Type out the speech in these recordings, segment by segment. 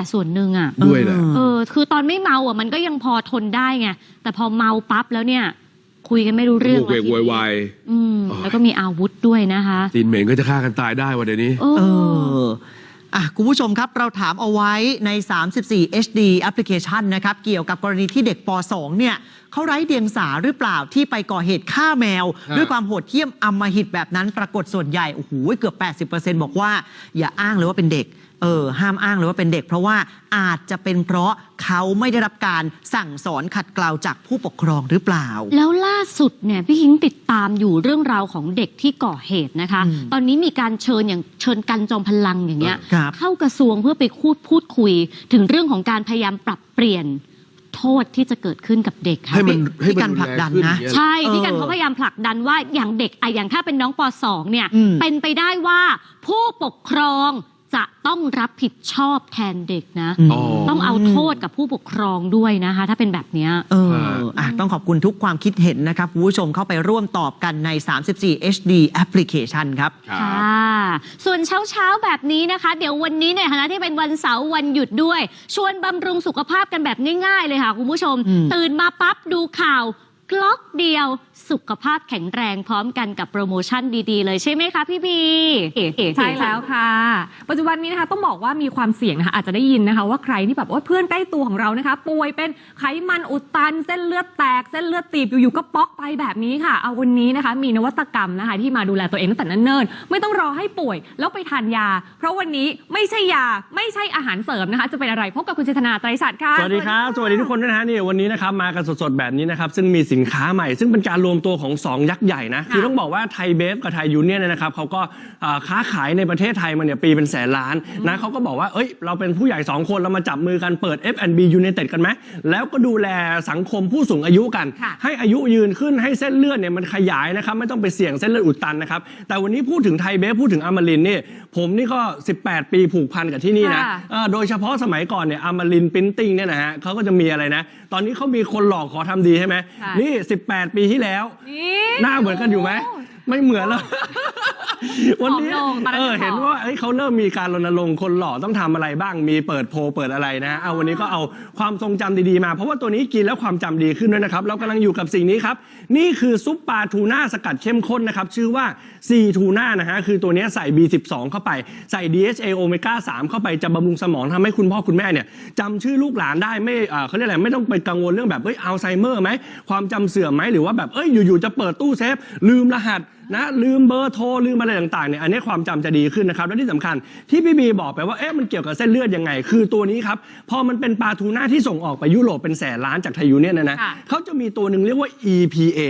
ละส่วนหนึ่งอะด้วยแหละ เออ คือตอนไม่เมาอะมันก็ยังพอทนได้ไงแต่พอเมาปั๊บแล้วเนี่ย คุยกันไม่รู้เรื่องโวกเวกทีโวยวาย อืมแล้วก็มีอาวุธด้วยนะคะ ตีนเหม็นก็จะฆ่ากันตายได้วันเดี๋ยวนี้โอ้เอออะคุณผู้ชมครับเราถามเอาไว้ใน 34 HD แอปพลิเคชันนะครับ เกี่ยวกับกรณีที่เด็กป .2 เนี่ยเขาไร้เดียงสาหรือเปล่าที่ไปก่อเหตุฆ่าแมว ฮะ ด้วยความโหดเหี้ยมอำมหิตแบบนั้นปรากฏส่วนใหญ่ โอ้โห เกือบ 80%บอกว่า อย่าอ้างเลยว่าเป็นเด็ก เออห้ามอ้างเลยว่าเป็นเด็ก เพราะว่าอาจจะเป็นเพราะเขาไม่ได้รับการสั่งสอนขัดเกลาจากผู้ปกครองหรือเปล่า แล้วล่าสุดเนี่ยพี่ฮิงติดตามอยู่เรื่องราวของเด็กที่ก่อเหตุนะคะ อืมตอนนี้มีการเชิญอย่างเชิญกันจอมพลังอย่างเงี้ย ครับ เข้ากระทรวงเพื่อไปพูดพูดคุย ถึงเรื่องของการพยายามปรับเปลี่ยนโทษที่จะเกิดขึ้นกับเด็กค่ะ ให้มันพี่ให้มันการผลักดันรุแรงขึ้นะอย่างเงี้ย ใช่พี่เออกันเขาพยายามผลักดันว่าอย่างเด็กอะอย่างถ้าเป็นน้องป .2 เนี่ย อืมเป็นไปได้ว่าผู้ปกครอง จะต้องรับผิดชอบแทนเด็กนะมอ๋อ ต้องเอาโทษกับผู้ปกครองด้วยนะคะ ถ้าเป็นแบบเนี้ย เอออ่าอะต้องขอบคุณทุกความคิดเห็นนะครับคุณผู้ชมเข้าไปร่วมตอบกันใน 34 HD แอปพลิเคชันครับ ครับค่ะส่วนเช้าเช้าๆแบบนี้นะคะ เดี๋ยววันนี้ในฐานะที่เป็นวันเสาร์วันหยุดด้วย ชวนบำรุงสุขภาพกันแบบง่ายๆเลยค่ะคุณผู้ชม อืมตื่นมาปั๊บดูข่าว กล็อกเดียว สุขภาพแข็งแรงพร้อมกันกับโปรโมชั่นดีๆ เลยใช่ไหมคะพี่บีใช่แล้วค่ะ ปัจจุบันนี้นะคะต้องบอกว่ามีความเสี่ยงนะคะอาจจะได้ยินนะคะว่าใครที่แบบว่าเพื่อนใกล้ตัวของเรานะคะ ป่วยเป็นไขมันอุดตัน เส้นเลือดแตก เส้นเลือดตีบอยู่ๆก็ป๊อกไปแบบนี้ค่ะ เอาวันนี้นะคะ มีนวัตกรรมนะคะ ที่มาดูแลตัวเองตั้งแต่เนิ่นๆไม่ต้องรอให้ป่วยแล้วไปทานยา เพราะวันนี้ไม่ใช่ยาไม่ใช่อาหารเสริมนะคะ จะเป็นอะไรพบกับคุณเจษนาไตรชัดค่ะสวัสดีครับสวัสดีทุกคนด้วยนะฮะนี่วันนี้นะครับมากันสดๆแบบนี้นะครับซึ่งมีสินค้าใหม่ ซึ่งเป็นการรวมตัวของ 2 ยักษ์ใหญ่นะคือต้องบอกว่าไทยเบฟกับไทยยูเนียนเนยนะครับเขาก็อ่าค้าขายในประเทศไทยมาเนี่ยปีเป็นแสนล้านนะเขาก็บอกว่าเอ้ยเราเป็นผู้ใหญ่ 2 คนเรามาจับมือกันเปิด F&B United กันไหมแล้วก็ดูแลสังคมผู้สูงอายุกัน ค่ะ ให้อายุยืนขึ้นให้เส้นเลือดเนี่ยมันขยายนะครับไม่ต้องไปเสี่ยงเส้นเลือดอุดตันนะครับแต่วันนี้พูดถึงไทยเบฟพูดถึงอมรินทร์นี่ผมนี่ก็ 18 ปีผูกพันกับที่นี่นะค่ะ เอ่อโดยเฉพาะสมัยก่อนเนี่ยอมรินปิ้นติ้งเนี่ยนะฮะเขาก็จะมีอะไรนะ ตอนนี้เขามีคนหลอกขอทำดีใช่ไหมค่ะนี่18 ปีที่แล้วนี่หน้าเหมือนกันอยู่ไหม ไม่เหมือนแล้ววันนี้ผอมลงตอนนั้นเออผอมเห็นว่าเอ้ยเขาเริ่มมีการรณรงค์คนหล่อต้องทำอะไรบ้างมีเปิดโพลเปิดอะไรนะเอาวันนี้ก็เอาความทรงจำดีๆมา เพราะว่าตัวนี้กินแล้วความจำดีขึ้นด้วยนะครับเรากำลังอยู่กับสิ่งนี้ครับ นี่คือซุปปลาทูน่าสกัดเข้มข้นนะครับ ชื่อว่าซีทูน่านะฮะคือตัวเนี้ยใส่ B12 เข้าไปใส่ DHA โอเมก้า3เข้าไปจะบำรุงสมองทำให้คุณพ่อคุณแม่เนี่ยจำชื่อลูกหลานได้ไม่อ่าเขาเรียกอะไรไม่ต้องไปกังวลเรื่องแบบเอ้ยอัลไซเมอร์ไหมความจำเสื่อมไหมหรือว่าแบบเอ้ยอยู่ๆจะเปิดตู้เซฟลืมรหัส นะลืมเบอร์โทรลืมอะไรต่างๆเนี่ยอันนี้ความจำจะดีขึ้นนะครับและที่สำคัญที่พี่บีบอกไปว่าเอ๊ะมันเกี่ยวกับเส้นเลือดยังไง คือตัวนี้ครับพอมันเป็นปลาทูน่าที่ส่งออกไปยุโรปเป็นแสนล้านจากไทยยูเนี่ยนะนะค่ะเขาจะมีตัวหนึ่งเรียกว่า EPA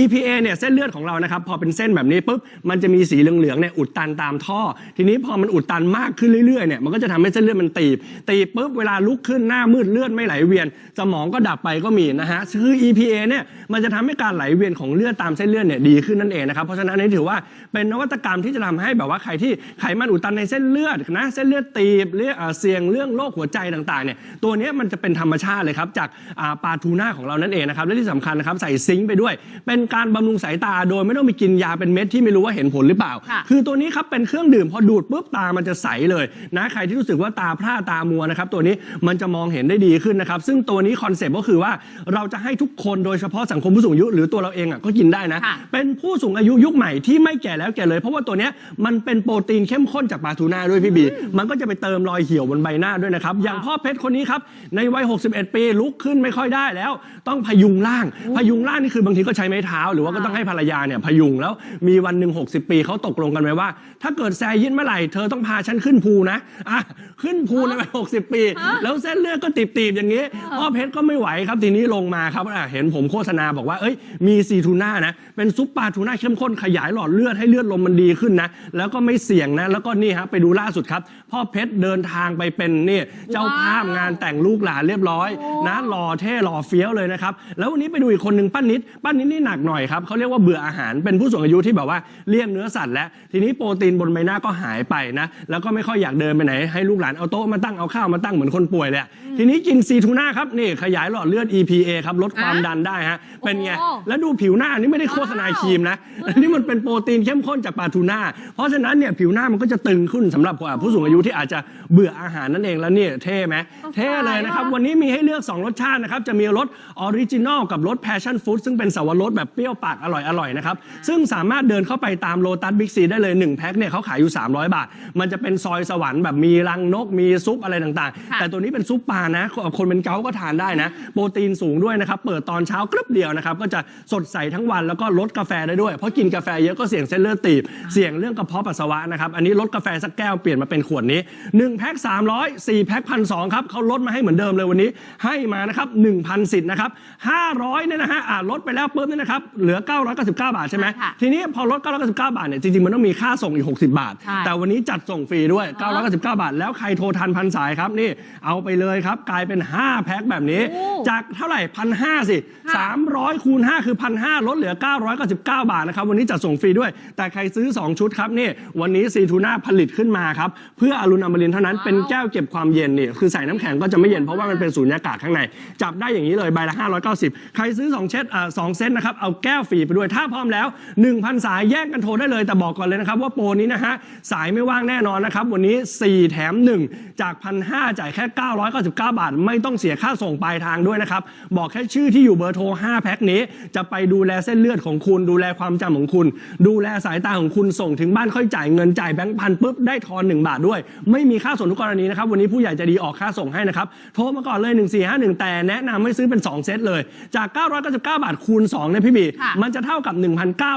EPA เนี่ยเส้นเลือดของเรานะครับพอเป็นเส้นแบบนี้ปุ๊บมันจะมีสีเหลืองๆเนี่ยอุดตันตามท่อ ทีนี้พอมันอุดตันมากขึ้นเรื่อยๆเนี่ยมันก็จะทำให้เส้นเลือดมันตีบตีบปุ๊บเวลาลุกขึ้นหน้ามืดเลือดไม่ไหลเวียน สมองก็ดับไปก็มีนะฮะคือ EPA เนี่ยมันจะทำให้การไหลเวียนของเลือดตามเส้นเลือดเนี่ยดีขึ้นนั่นเองนะครับเพราะฉะนั้นอันนี้ถือว่าเป็นนวัตกรรมที่จะทำให้แบบว่าใครที่ไขมันอุดตันในเส้นเลือดนะเส้นเลือดตีบเรื่องอ่าเสี่ยงเรื่องโรคหัวใจต่างๆเนี่ยตัวเนี้ยมันจะเป็นธรรมชาติเลยครับจากอ่าปลาทูน่าของเรานั่นเองนะครับและที่สำคัญนะครับใส่ซิงค์ไปด้วย เป็นการบำรุงสายตาโดยไม่ต้องไปกินยาเป็นเม็ดที่ไม่รู้ว่าเห็นผลหรือเปล่าค่ะคือตัวนี้ครับเป็นเครื่องดื่มพอดูดปุ๊บตามันจะใสเลยนะใครที่รู้สึกว่าตาพร่าตามัวนะครับตัวนี้มันจะมองเห็นได้ดีขึ้นนะครับซึ่งตัวนี้คอนเซปต์ก็คือว่าเราจะให้ทุกคนโดยเฉพาะสังคมผู้สูงอายุหรือตัวเราเองอะก็กินได้นะค่ะเป็นผู้สูงอายุยุคใหม่ที่ไม่แก่แล้วแก่เลย เพราะว่าตัวเนี้ยมันเป็นโปรตีนเข้มข้นจากปลาทูน่าด้วยพี่บี มันก็จะไปเติมรอยเหี่ยวบนใบหน้าด้วยนะครับ อย่างพ่อเพชรคนนี้ครับ ในวัย 61 ปีลุกขึ้นไม่ค่อยได้แล้ว ต้องพยุงร่าง พยุงร่างนี่คือบางทีก็ใช้ไม้เท้า หรือว่าก็ต้องให้ภรรยาเนี่ยพยุงแล้วมีวันหนึ่ง60 ปีเขาตกลงกันไว้ว่า ถ้าเกิดแซยินเมื่อไหร่เธอต้องพาฉันขึ้นภูนะอะขึ้นภูในวัย60 ปี แล้วเส้นเลือดก็ตีบๆอย่างนี้พ่อเพชรก็ไม่ไหวครับทีนี้ลงมาครับอะเห็นผมโฆษณาบอกว่าเอ้ยมีซีทูน่านะเป็นซุปปลาทูน่าเข้มข้นขยายหลอดเลือดให้เลือดลมมันดีขึ้นนะ แล้วก็ไม่เสี่ยงนะ แล้วก็นี่ฮะไปดูล่าสุดครับ พ่อเพชรเดินทางไปเป็นนี่เจ้าภาพงานแต่งลูกหลานเรียบร้อย นะหล่อเท่หล่อเฟี้ยวเลยนะครับ แล้ววันนี้ไปดูอีกคนหนึ่งป้านิดป้านิดนี่หนักหน่อยครับเขาเรียกว่าเบื่ออาหารเป็นผู้สูงอายุที่แบบว่าเลี่ยงเนื้อสัตว์แล้วทีนี้โปรตีนบนใบหน้าก็หายไปนะแล้วก็ไม่ค่อยอยากเดินไปไหนให้ลูกหลานเอาโต๊ะมาตั้งเอาข้าวมาตั้งเหมือนคนป่วยเลยอะทีนี้กินซีทูน่าครับนี่ขยายหลอดเลือด EPA ครับลดความดันได้ฮะเป็นไงโอ้แล้วดูผิวหน้านี่ไม่ได้โฆษณาครีมนะนี้มันเป็นโปรตีนเข้มข้นจากปลาทูน่า เพราะฉะนั้นเนี่ยผิวหน้ามันก็จะตึงขึ้นสำหรับผู้สูงอายุที่อาจจะเบื่ออาหารนั่นเองแล้วเนี่ยเท่ไหมเท่เลยนะครับ วันนี้มีให้เลือก 2 รสชาตินะครับ จะมีรสออริจินอลกับรสแพชชั่นฟู้ดซึ่งเป็นสวรสแบบเปรี้ยวปากอร่อยๆนะครับ ซึ่งสามารถเดินเข้าไปตามโลตัสบิ๊กซีได้เลย 1 แพ็คเนี่ยเขาขายอยู่ 300 บาท มันจะเป็นซอยสวรรค์แบบมีรังนกมีซุปอะไรต่างๆค่ะแต่ตัวนี้เป็นซุปปลานะ คนเป็นเกาต์ก็ทานได้นะ โปรตีนสูงด้วยนะครับเปิดตอนเช้ากรึบเดียวนะครับก็จะสดใสทั้งวันแล้วก็ลดกาแฟได้ด้วยเพราะกินกาแฟเยอะก็เสี่ยงเส้นเลือดตีบ เสี่ยงเรื่องกระเพาะปัสสาวะนะครับ อันนี้ลดกาแฟสักแก้วเปลี่ยนมาเป็นขวดนี้1แพ็ค300 4แพ็คพันสครับเขาลดมาให้เหมือนเดิมเลยวันนี้ ให้มานะครับ1,000สิทธิ์นะครับ500เนี่ยนะฮะอ่าลดไปแล้วปุ๊บเนี่ยนะครับเหลือ 999 บาทใช่ไหมค่ะทีนี้พอลด 999 บาทเนี่ยจริงๆมันต้องมีค่าส่งอีก 60 บาท ใช่ แต่วันนี้จัดส่งฟรีด้วย 999 บาท แล้วใครโทรทันพันสายครับนี่เอาไปเลยครับกลายเป็น 5 แพ็คแบบนี้ โอ้จากเท่าไหร่พันห้าสิค่ะ 300คูณ5คือพันห้าลดเหลือ 999 บาทนะครับวันนี้จัดส่งฟรีด้วย แต่ใครซื้อ 2 ชุดครับนี่วันนี้ซีทูน่าผลิตขึ้นมาครับเพื่ออรุณอมรินทร์เท่านั้นเป็นแก้วเก็บความเย็นนี่คือใส่น้ำแข็งก็จะไม่เย็นเพราะว่ามันเป็นสูญญากาศข้างใน จับได้อย่างนี้เลยใบละ590 ใครซื้อ 2เซตอ่าสองเซตนะครับเอาแก้วฟรีไปด้วยถ้าพร้อมแล้ว 1,000 สายแยกกันโทรได้เลยแต่บอกก่อนเลยนะครับว่าโปรนี้นะฮะสายไม่ว่างแน่นอนนะครับวันนี้ 4 แถม 1 จาก1,500จ่ายแค่ 999 บาท ไม่ต้องเสียค่าส่งปลายทางด้วยนะครับ บอกแค่ชื่อที่อยู่เบอร์โทร 5 แพ็คนี้ จะไปดูแลเส้นเลือดของคุณ ดูแลความจำของคุณ ดูแลสายตาของคุณส่งถึงบ้านค่อยจ่ายเงินจ่ายแบงค์พันปุ๊บได้ทอน 1 บาทด้วย ไม่มีค่าส่งทุกกรณีนะครับ วันนี้ผู้ใหญ่ใจะดีออกค่าส่งให้นะครับโทรมาก่อนเลย 1451 แต่แนะนำให้ซื้อเป็น 2 เซตเลย จาก 999 บาทคูณ2เนี่ยพี่บีค่ะมันจะเท่ากับ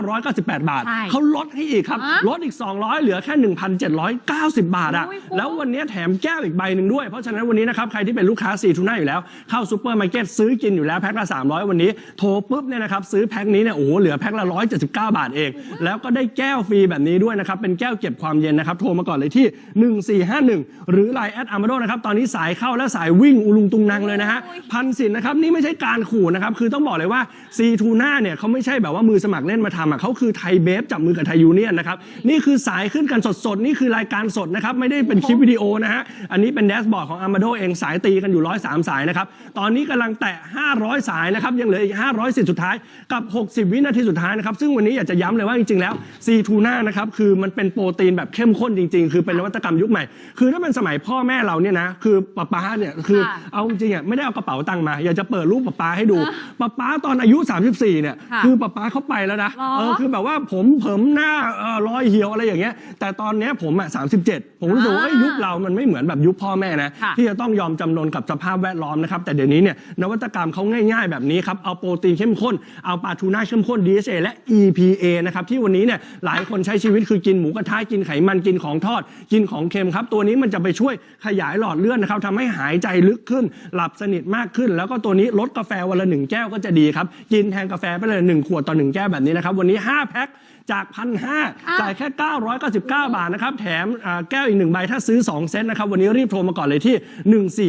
1,998 บาทใช่เขาลดให้อีกครับฮะลดอีก 200 เหลือแค่ 1,790 บาทอะโอ้ยคุ้มแล้ววันนี้แถมแก้วอีกใบหนึ่งด้วย เพราะฉะนั้นวันนี้นะครับใครที่เป็นลูกค้าซีทูน่าอยู่แล้วเข้าซูเปอร์มาร์เก็ตซื้อกินอยู่แล้วแพ็คละ300 วันนี้โทรปุ๊บเนี่ยนะครับซื้อแพ็คนี้เนี่ยโอ้โหเหลือแพ็คละ179 บาทเอง แล้วก็ได้แก้วฟรีแบบนี้ด้วยนะครับเป็นแก้วเก็บความเย็นนะครับโทรมาก่อนเลยที่ 1451 หรือ Line แอดอาร์มาโดนะครับตอนนี้สายเข้าและสายวิ่งอุลุงตุงนังเลยนะฮะพันสินนะครับนี่ไม่ใช่การขู่นะครับคือต้องบอกเลยว่าซีทูน่าเนี่ยเขาไม่ใช่แบบว่ามือสมัครเล่นมาทำอะเขาคือไทยเบฟจับมือกับไทยยูเนียนนะครับนี่คือสายขึ้นกันสดๆนี่คือรายการสดนะครับไม่ได้เป็นคลิปวิดีโอนะฮะอันนี้เป็นแดชบอร์ดของอาร์มาโดเองสายตีกันอยู่ 103 สายนะครับ ตอนนี้กำลังแตะ 500 สายนะครับ ยังเหลืออีก 500สิทธิ์สุดท้ายกับ 60 วินาทีสุดท้ายนะครับ ซึ่งวันนี้อยากจะย้ำเลยว่าจริงๆแล้วซีทูน่านะครับคือมันเป็นโปรตีนแบบเข้มข้นจริงๆ คือเป็นนวัตกรรมยุคใหม่ คือถ้าเป็นสมัยพ่อแม่เราเนี่ยนะคือป้าป้าเนี่ยคือค่ะเอาจริงๆอะไม่ได้เอากระเป๋าตังค์มา อยากจะเปิดรูปป้าป้าให้ดูป้าป้าตอนอายุ 34 เนี่ยค่ะคือป้าป้าเขาไปแล้วนะหรอเออคือแบบว่าผมเผิมหน้าเอ่อรอยเหี่ยวอะไรอย่างเงี้ยแต่ตอนเนี้ยผมอะ37 ผมรู้สึกว่าเอ้ยยุคเรามันไม่เหมือนแบบยุคพ่อแม่นะค่ะที่จะต้องยอมจำนนกับสภาพแวดล้อมนะครับแต่เดี๋ยวนี้เนี่ยนวัตกรรมเขาง่ายๆ แบบนี้ครับเอาโปรตีนเข้มข้นเอาปลาทูน่าเข้มข้น DHA และ EPA นะครับที่วันนี้เนี่ยหลายคนใช้ชีวิตคือกินหมูกระทะกินไขมันกินของทอด กินของเค็มครับตัวนี้มันจะไปช่วยขยายหลอดเลือดนะครับทำให้หายใจลึกขึ้น หลับสนิทมากขึ้น แล้วก็ตัวนี้ลดกาแฟวันละหนึ่งแก้วก็จะดีครับกินแทนกาแฟไปเลยหนึ่งขวดต่อหนึ่งแก้วแบบนี้นะครับวันนี้ห้าแพ็ค จากพันห้าอ้าวจ่ายแค่ 999 บาทนะครับ แถมอ่าแก้วอีกหนึ่งใบถ้าซื้อ 2 เซตนะครับ วันนี้รีบโทรมาก่อนเลยที่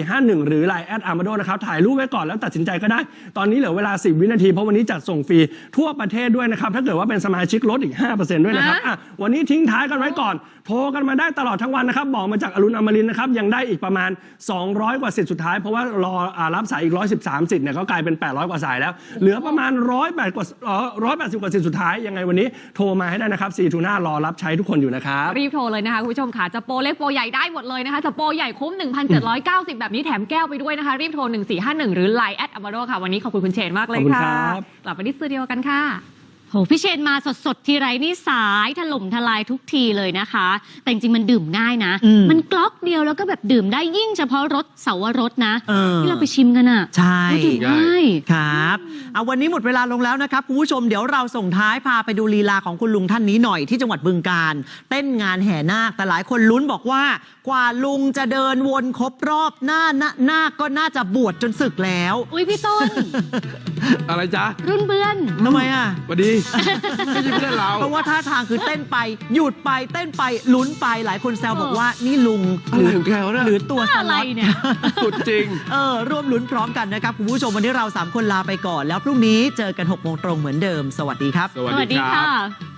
1451 หรือ Line แอดอาร์มาโดนะครับ ถ่ายรูปไว้ก่อนแล้วตัดสินใจก็ได้ ตอนนี้เหลือเวลา 10 วินาที เพราะวันนี้จัดส่งฟรีทั่วประเทศด้วยนะครับ ถ้าเกิดว่าเป็นสมาชิกลดอีก 5%ด้วยนะครับอะวันนี้ทิ้งท้ายกันไว้ก่อน โทรกันมาได้ตลอดทั้งวันนะครับ บอกมาจากอรุณอมรินทร์นะครับ ยังได้อีกประมาณ 200 กว่าสิทธิ์สุดท้าย เพราะว่ารออ่ารับสายอีก 113สิทธิ์เนี่ยก็กลายเป็น 800 กว่าสายแล้ว เหลือประมาณ108กว่าเอ่อ180กว่าสิทธิ์สุดท้ายยังไงวันนี้โทรมาให้ได้นะครับซีทูน่ารอรับใช้ทุกคนอยู่นะครับ รีบโทรเลยนะคะคุณผู้ชมค่ะจะโปรเล็กโปรใหญ่ได้หมดเลยนะคะจะโปรใหญ่คุ้ม 1,790 แบบนี้แถมแก้วไปด้วยนะคะ รีบโทร 1451 หรือ Line แอดอมโดค่ะ วันนี้ขอบคุณคุณเชนมากเลยขอบคุณค่ะครับกลับไปที่สตูดิโอกันค่ะ โหพี่เชนมาสดๆทีไรนี่สายถล่มทลายทุกทีเลยนะคะ แต่จริงๆมันดื่มง่ายนะ อืมมันกล็อกเดียวแล้วก็แบบดื่มได้ยิ่งเฉพาะรสเสาวรสนะ เออ ที่เราไปชิมกันอะใช่โอ้ดื่มง่าย ครับเอาวันนี้หมดเวลาลงแล้วนะครับคุณผู้ชมเดี๋ยวเราส่งท้ายพาไปดูลีลาของคุณลุงท่านนี้หน่อยที่จังหวัดบึงการ เต้นงานแห่นาคแต่หลายคนลุ้นบอกว่า กว่าลุงจะเดินวนครบรอบหน้าหน้านาคก็น่าจะบวชจนศึกแล้ว อุ้ยพี่ต้นอะไรจ๊ะรุ่นเพื่อนทำไมอะสวัสดีไม่ใช่เพื่อนเรา เพราะว่าท่าทางคือเต้นไป หยุดไปเต้นไปลุ้นไปหลายคนแซวบอกว่านี่ลุงอะไรของแกวะเนี่ยหรือตัวสอะไรล็อตเนี่ยสุดจริง เออ ร่วมลุ้นพร้อมกันนะครับ คุณผู้ชมวันนี้เรา 3 คนลาไปก่อน แล้วพรุ่งนี้เจอกัน6โมงตรงเหมือนเดิม สวัสดีครับ สวัสสวัสดีดีครัค่ะบ